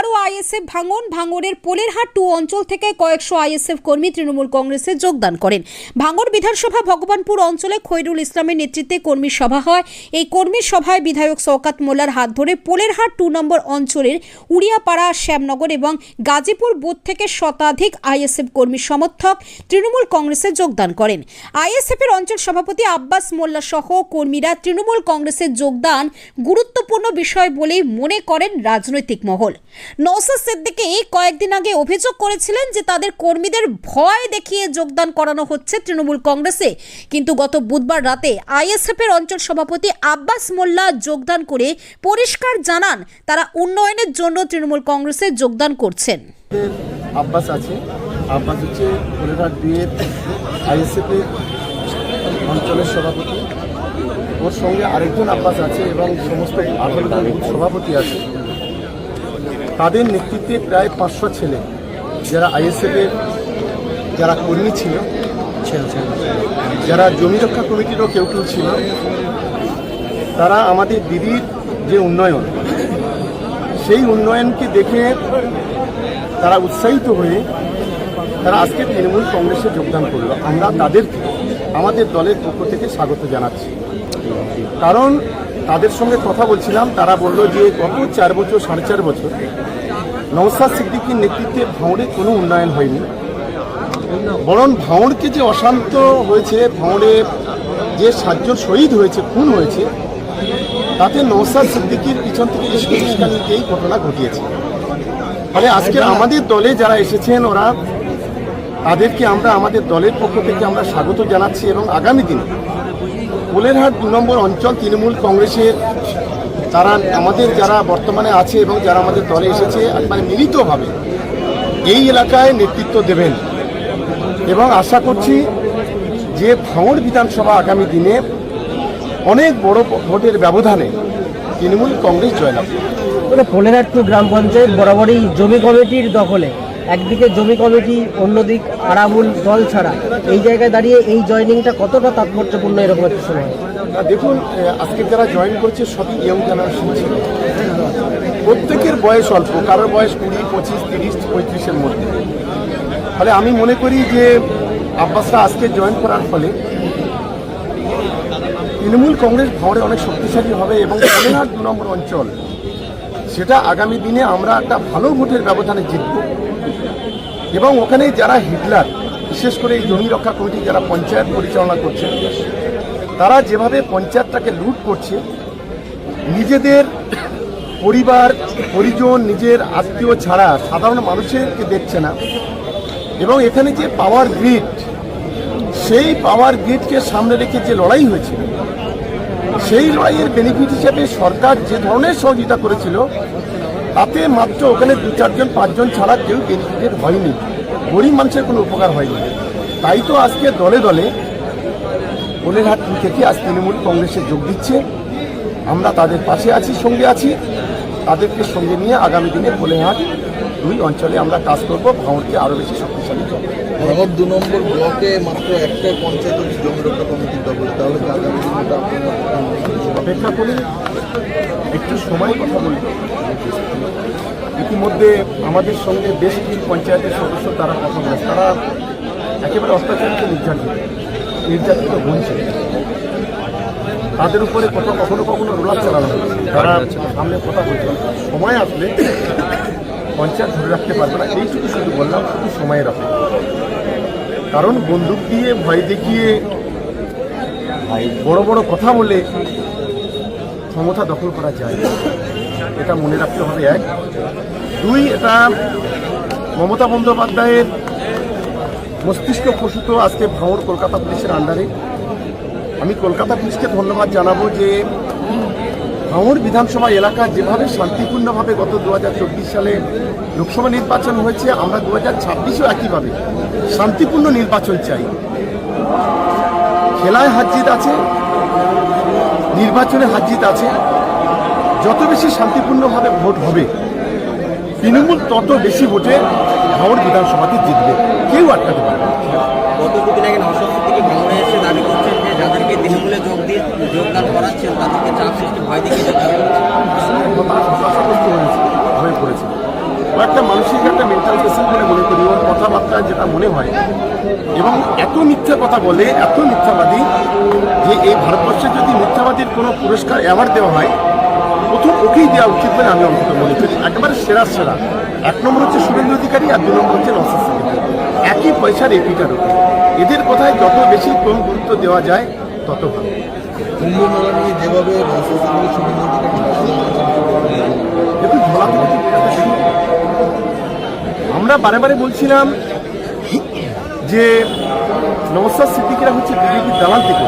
আবারও আইএসএফ ভাঙন, ভাঙনের পোলেরহাট টু অঞ্চল থেকে কয়েকশো আইএসএফ কর্মী তৃণমূল কংগ্রেসে যোগদান করেন। ভাঙর বিধানসভা ভগবানপুর অঞ্চলে খৈরুল ইসলামের নেতৃত্বে কর্মী সভা হয়। এই কর্মী সভায় বিধায়ক শওকাত মোল্লার হাত ধরে পোলেরহাট টু নম্বর অঞ্চলের উড়িয়াপাড়া, শ্যামনগর এবং গাজীপুর বুথ থেকে শতাধিক আইএসএফ কর্মী সমর্থক তৃণমূল কংগ্রেসে যোগদান করেন। আইএসএফ এর অঞ্চল সভাপতি আব্বাস মোল্লা সহ কর্মীরা তৃণমূল কংগ্রেসে যোগদান গুরুত্বপূর্ণ বিষয় বলেই মনে করেন রাজনৈতিক মহল। নৌসাদ সিদ্দিকী কয়েকদিন আগে অভিযোগ করেছিলেন যে তাদের কর্মীদের ভয় দেখিয়ে যোগদান করানো হচ্ছে তৃণমূল কংগ্রেসে। কিন্তু গত বুধবার রাতে আইএসএফ এর অঞ্চল সভাপতি আব্বাস মোল্লা যোগদান করে পরিষ্কার জানান তারা উন্নয়নের জন্য তৃণমূল কংগ্রেসে যোগদান করছেন। আব্বাস আছে। আব্বাস হচ্ছে কোলেঘাট দুইয়ের আইএসএফের অঞ্চলের সভাপতি। ওর সঙ্গে আরেকজন আব্বাস আছে এবং সমস্ত আঠারো সভাপতি আছে। তাদের নেতৃত্বে প্রায় পাঁচশো ছেলে যারা আইএসএফের যারা কর্মী ছিল। যারা জমি রক্ষা কমিটিরও কেউ কেউ ছিল তারা আমাদের দিদির যে উন্নয়ন সেই উন্নয়নকে দেখে তারা উৎসাহিত হয়ে তারা আজকে তৃণমূল কংগ্রেসে যোগদান করল। আমরা তাদেরকে আমাদের দলের পক্ষ থেকে স্বাগত জানাচ্ছি। কারণ তাদের সঙ্গে কথা বলছিলাম তারা বলল যে গত চার বছর সাড়ে চার বছর নওসাদ সিদ্দিকির নেতৃত্বে ভাঁড়ে কোনো উন্নয়ন হয়নি। বরং ভাঁড়কে যে অশান্ত হয়েছে ভাঁড়ে যে সাতজন শহীদ হয়েছে, খুন হয়েছে, তাতে নওসাদ সিদ্দিকির পিছন থেকে ইস্কানিকে এই ঘটনা ঘটিয়েছে। ফলে আজকে আমাদের দলে যারা এসেছেন, ওরা তাদেরকে আমরা আমাদের দলের পক্ষ থেকে আমরা স্বাগত জানাচ্ছি এবং আগামী দিনে কোলেরহাট দু নম্বর অঞ্চল তৃণমূল কংগ্রেসের তারা আমাদের যারা বর্তমানে আছে এবং যারা আমাদের দলে এসেছে মানে মিলিতভাবে এই এলাকায় নেতৃত্ব দেবেন। এবং আশা করছি যে ভাঙড় বিধানসভা আগামী দিনে অনেক বড় ভোটের ব্যবধানে তৃণমূল কংগ্রেস জয়লাভ পোলেরহাট্টু গ্রাম পঞ্চায়েত বরাবরই জমি কমিটির দখলে। একদিকে জমি কমিটি, অন্যদিক আরাবুল দল ছাড়া। এই জায়গায় দাঁড়িয়ে এই জয়নিংটা কতটা তাৎপর্যপূর্ণ এরকম একটা সময়? দেখুন আজকে যারা জয়েন করছে, সবই ইয়ং জেনারেশন ছিল। প্রত্যেকের বয়স অল্প, কারোর বয়স কুড়ি, পঁচিশ, তিরিশ, পঁয়ত্রিশের মধ্যে। ফলে আমি মনে করি যে আব্বাসরা আজকে জয়েন করার ফলে তৃণমূল কংগ্রেস ভাঁড়ে অনেক শক্তিশালী হবে এবং কোলেঘাট দু নম্বর অঞ্চল, সেটা আগামী দিনে আমরা একটা ভালো ভোটের ব্যবধানে জিতব। এবং ওখানে যারা হিটলার, বিশেষ করে এই জমি রক্ষা কমিটি যারা পঞ্চায়েত পরিচালনা করছে, তারা যেভাবে পঞ্চায়েতটাকে লুট করছে, নিজেদের পরিবার, পরিজন, নিজের আত্মীয় ছাড়া সাধারণ মানুষেরকে দেখছে না এবং এখানে যে পাওয়ার গ্রিড সেই পাওয়ার গ্রিডকে সামনে রেখে যে লড়াই হয়েছে, সেই লড়াইয়ের বেনিফিট হিসেবে সরকার যে ধরনের সহযোগিতা করেছিল তাতে মাত্র ওখানে দু চারজন, পাঁচজন ছাড়া কেউ বেনিফিটেড হয়নি। গরিব মানুষের কোনো উপকার হয়নি। তাই তো আজকে দলে দলে কোলেরহাট থেকে আজ তৃণমূল কংগ্রেসে যোগ দিচ্ছে। আমরা তাদের পাশে আছি, সঙ্গে আছি। তাদেরকে সঙ্গে নিয়ে আগামী দিনে কোলেরহাট দুই অঞ্চলে আমরা কাজ করব। ভাঙড়কে আরও বেশি শক্তিশালী ভারত দু নম্বর ব্লকে মাত্র একটা পঞ্চায়েত জমি রক্ষা কমিটির দখলে তাহলে অপেক্ষা করি, একটু সময় কথা বলব ইতিমধ্যে আমাদের সঙ্গে বেশ কিছু পঞ্চায়েতের সদস্য তারা কথা বলেছে তারা একেবারে অত্যাচারিত, নির্যাতিত নির্যাতিত বলছে তাদের উপরে কত কখনো কখনো রোলার চালানো তারা সামনে কথা বলছে, সময় আসলে পঞ্চায়েত ধরে রাখতে পারবে না। এইটুকু শুধু বললাম শুধু সময়ের অপেক্ষা কারণ বন্দুক দিয়ে ভয় দেখিয়ে বড় বড় কথা বলে ক্ষমতা দখল করা যায়। এটা মনে রাখতে হবে এক। দুই, এটা মমতা বন্দ্যোপাধ্যায়ের মস্তিষ্ক প্রসূত আজকে ভাঙড় কলকাতা পুলিশের আন্ডারে আমি কলকাতা পুলিশকে ধন্যবাদ জানাব যে ভাঙড় বিধানসভা এলাকা যেভাবে শান্তিপূর্ণভাবে গত দু হাজার চব্বিশ সালে লোকসভা নির্বাচন হয়েছে, আমরা দু হাজার ছাব্বিশেও একইভাবে শান্তিপূর্ণ নির্বাচন চাই খেলায় হাজিত আছে, নির্বাচনে হাজিত আছে, যত বেশি শান্তিপূর্ণভাবে ভোট হবে, তৃণমূল তত বেশি ভোটে ভাঙড় বিধানসভাতে জিতবে কেউ আটকাতে পারবে। গত দুদিন আগে নশো থেকে ভাঙড়ে এসে দাবি করছেন যে যাদেরকে তৃণমূলে যোগ দিয়ে যোগদান করাচ্ছেন হয়ে পড়েছে একটা মানসিক একটা মেন্টাল পেশেন্ট বলে মনে করি। ওর কথাবার্তা যেটা মনে হয়, এবং এত মিথ্যা কথা বলে, এত মিথ্যাবাদী যে এই ভারতবর্ষে যদি মিথ্যাবাদীর কোনো পুরস্কার অ্যাওয়ার্ড দেওয়া হয়, প্রথম ওকেই দেওয়া উচিত বলে আমি অন্তত মনে করি। একেবারে সেরা সেরা। এক নম্বর হচ্ছে শুভেন্দু অধিকারী আর দু নম্বর হচ্ছে সিদ্দিকী। একই পয়সার এপিটার এদের কথায় যত বেশি কম গুরুত্ব দেওয়া যায়, তত ভালো। আমরা বারে বারে বলছিলাম যে নওসাদ সিদ্দিকিরা হচ্ছে বিজেপির দালাল থেকে।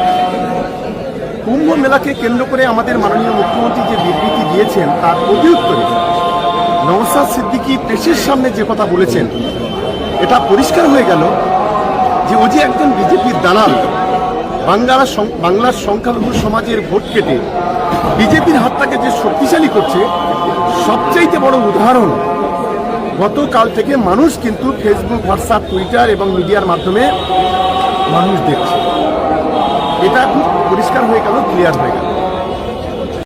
কুম্ভ মেলাকে কেন্দ্র করে আমাদের মাননীয় মুখ্যমন্ত্রী যে বিবৃতি দিয়েছেন, তার প্রতি উত্তরে নওসাদ সিদ্দিকি প্রেসের সামনে যে কথা বলেছেন, এটা পরিষ্কার হয়ে গেল যে ও যে একজন বিজেপির দালাল বাংলার বাংলার সংখ্যালঘু সমাজের ভোট কেটে বিজেপির হাতটাকে যে শক্তিশালী করছে, সবচাইতে বড় উদাহরণ, গতকাল থেকে মানুষ কিন্তু ফেসবুক হোয়াটসঅ্যাপ টুইটার এবং মিডিয়ার মাধ্যমে মানুষ দেখছে। এটা খুব পরিষ্কার হয়ে গেল ক্লিয়ার হয়ে গেল।